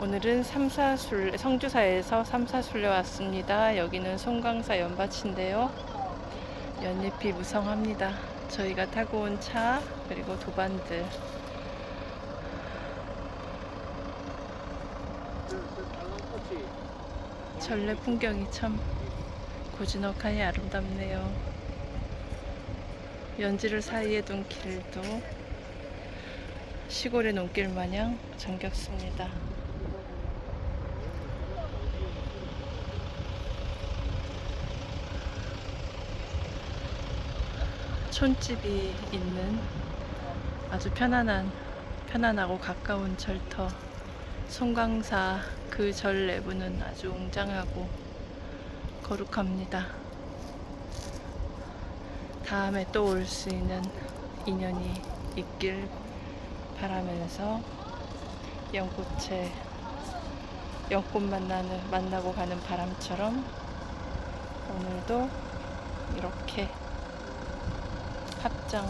오늘은 삼사술 성주사에서 삼사술래 왔습니다. 여기는 송강사 연밭인데요. 연잎이 무성합니다. 저희가 타고 온 차 그리고 도반들 전래 풍경이 참 고즈넉하니 아름답네요. 연지를 사이에 둔 길도 시골의 눈길 마냥 정겹습니다. 촌집이 있는 아주 편안한 편안하고 가까운 절터 송강사 그 절 내부는 아주 웅장하고 거룩합니다. 다음에 또 올 수 있는 인연이 있길 바라면서 연꽃에 연꽃 만나는 만나고 가는 바람처럼 오늘도 이렇게 합장